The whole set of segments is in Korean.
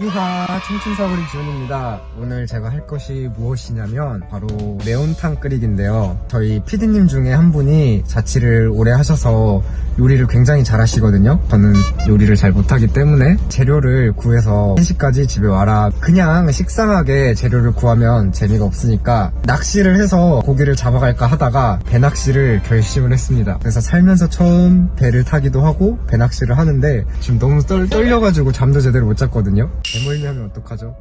유하 청춘사거리 지훈입니다. 오늘 제가 할 것이 무엇이냐면 바로 매운탕 끓이기인데요. 저희 PD님 중에 한 분이 자취를 오래 하셔서 요리를 굉장히 잘 하시거든요. 저는 요리를 잘 못하기 때문에 재료를 구해서 1시까지 집에 와라. 그냥 식상하게 재료를 구하면 재미가 없으니까 낚시를 해서 고기를 잡아갈까 하다가 배낚시를 결심을 했습니다. 그래서 살면서 처음 배를 타기도 하고 배낚시를 하는데 지금 너무 떨, 떨려가지고 잠도 제대로 못 잤거든요. 배멀미 하면 어떡하죠?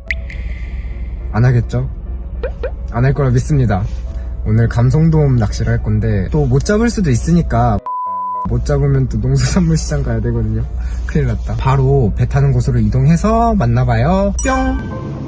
안 하겠죠? 안 할 거라 믿습니다. 오늘 감성돔 낚시를 할 건데 또 못 잡을 수도 있으니까 못 잡으면 또 농수산물 시장 가야 되거든요. 큰일 났다. 바로 배 타는 곳으로 이동해서 만나봐요. 뿅!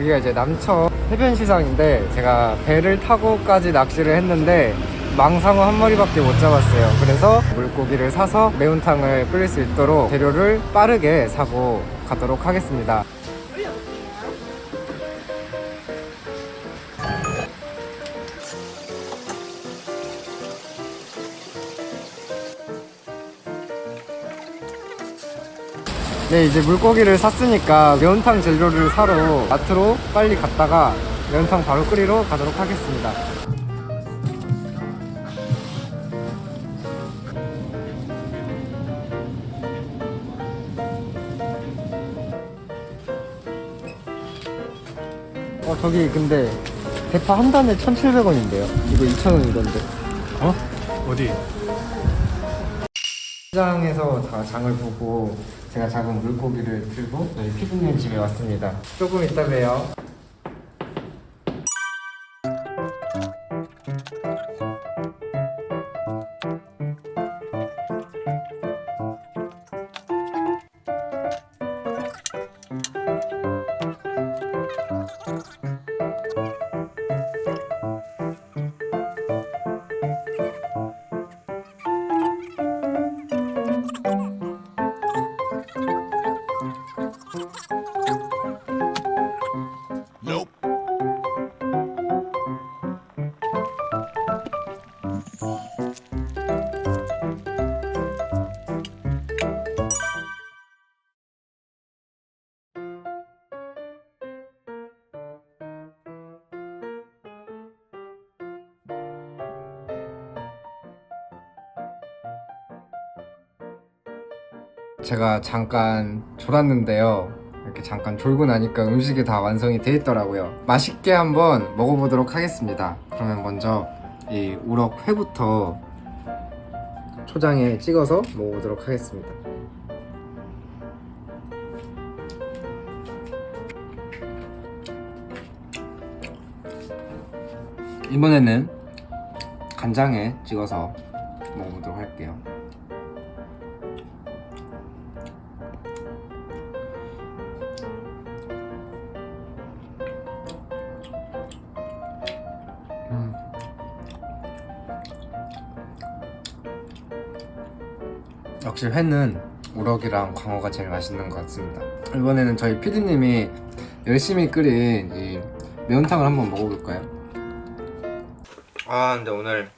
여기가 이제 남천 해변 시장인데 제가 배를 타고까지 낚시를 했는데 망상어 한 마리밖에 못 잡았어요. 그래서 물고기를 사서 매운탕을 끓일 수 있도록 재료를 빠르게 사고 가도록 하겠습니다. 네, 이제 물고기를 샀으니까 매운탕 재료를 사러 마트로 빨리 갔다가 매운탕 바로 끓이러 가도록 하겠습니다. 어, 저기 근데 대파 한 단에 1,700원인데요. 이거 2,000원이던데. 어? 어디? 시장에서 다 장을 보고 제가 작은 물고기를 들고 저희 피디님 집에 왔습니다. 조금 이따 봬요. 제가 잠깐 졸았는데요. 이렇게 잠깐 졸고 나니까 음식이 다 완성이 돼 있더라고요. 맛있게 한번 먹어보도록 하겠습니다. 그러면 먼저 이 우럭 회부터 초장에 찍어서 먹어보도록 하겠습니다. 이번에는 간장에 찍어서 먹어보도록 할게요. 역시 회는 우럭이랑 광어가 제일 맛있는 것 같습니다. 이번에는 저희 PD님이 열심히 끓인 이 매운탕을 한번 먹어볼까요? 아 근데 오늘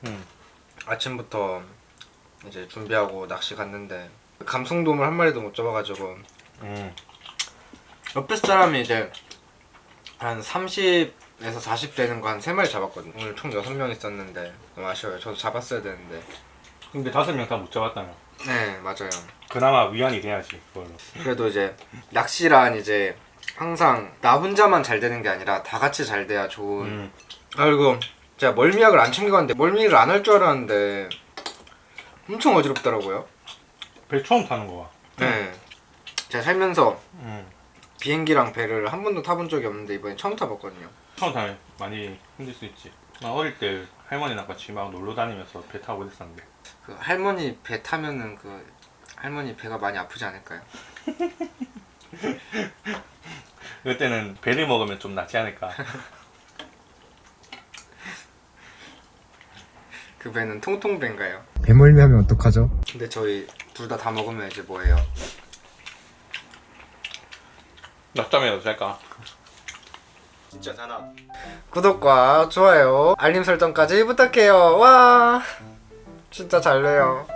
아침부터 이제 준비하고 낚시 갔는데 감성돔을 한 마리도 못 잡아가지고 음. 옆에 사람이 이제 한 30에서 40 되는 거 한 3마리 잡았거든요. 오늘 총 6명 있었는데 너무 아쉬워요. 저도 잡았어야 되는데. 근데 다섯 명 다 못 잡았다며. 네, 맞아요. 그나마 위안이 돼야지 그걸로. 그래도 이제 낚시란 이제 항상 나 혼자만 잘 되는 게 아니라 다 같이 잘 돼야 좋은. 음. 아 그리고 제가 멀미약을 안 챙겨갔는데 멀미를 안 할 줄 알았는데 엄청 어지럽더라고요. 배 처음 타는 거 봐. 네. 제가 살면서 음. 비행기랑 배를 한 번도 타본 적이 없는데 이번에 처음 타봤거든요. 처음 타면 많이 힘들 수 있지. 나 어릴 때 할머니랑 같이 막 놀러 다니면서 배 타고 그랬었는데. 그 할머니 배 타면은 그 할머니 배가 많이 아프지 않을까요? 그때는 배를 먹으면 좀 낫지 않을까. 그 배는 통통배인가요? 배멀미 하면 어떡하죠? 근데 저희 둘 다 다 먹으면 이제 뭐예요? 낮잠이라도 잘까? 진짜 사나 구독과 좋아요, 알림 설정까지 부탁해요. 와, 진짜 잘래요.